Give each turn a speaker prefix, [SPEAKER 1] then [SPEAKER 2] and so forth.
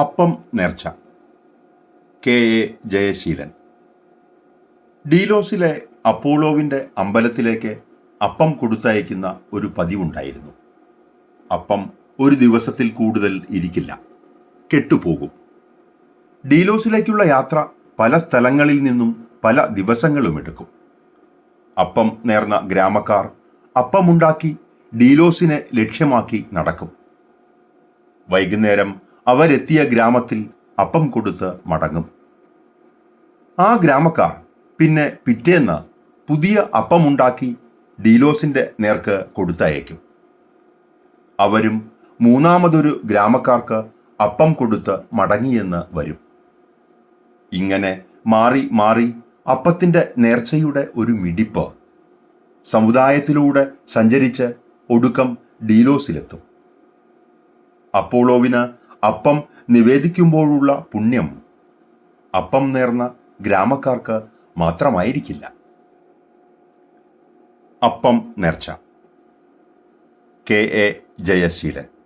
[SPEAKER 1] അപ്പം നേർച്ച. K. A. Jayaseelan. ഡീലോസിലെ അപ്പോളോവിന്റെ അമ്പലത്തിലേക്ക് അപ്പം കൊടുത്തയക്കുന്ന ഒരു പതിവുണ്ടായിരുന്നു. അപ്പം ഒരു ദിവസത്തിൽ കൂടുതൽ ഇരിക്കില്ല. കെട്ടുപോകും. ഡീലോസിലേക്കുള്ള യാത്ര പല സ്ഥലങ്ങളിൽ നിന്നും പല ദിവസങ്ങളും എടുക്കും. അപ്പം നേർന്ന ഗ്രാമക്കാർ അപ്പമുണ്ടാക്കി ഡീലോസിനെ ലക്ഷ്യമാക്കി നടക്കും. വൈകുന്നേരം അവരെത്തിയ ഗ്രാമത്തിൽ അപ്പം കൊടുത്ത് മടങ്ങും. ആ ഗ്രാമക്കാർ പിന്നെ പിറ്റേന്ന് പുതിയ അപ്പമുണ്ടാക്കി ഡീലോസിന്റെ നേർക്ക് കൊടുത്തയക്കും. അവരും മൂന്നാമതൊരു ഗ്രാമക്കാർക്ക് അപ്പം കൊടുത്ത് മടങ്ങിയെന്ന് വരും. ഇങ്ങനെ മാറി മാറി അപ്പത്തിന്റെ നേർച്ചയുടെ ഒരു മിടിപ്പ് സമുദായത്തിലൂടെ സഞ്ചരിച്ച് ഒടുക്കം ഡീലോസിലെത്തും. അപ്പോളോവിന് അപ്പം നിവേദിക്കുമ്പോഴുള്ള പുണ്യം. അപ്പം നേർന്ന ഗ്രാമക്കാർക്ക് മാത്രമായിരിക്കില്ല. അപ്പം നേർച്ച. കെ. എ. ജയശീലൻ.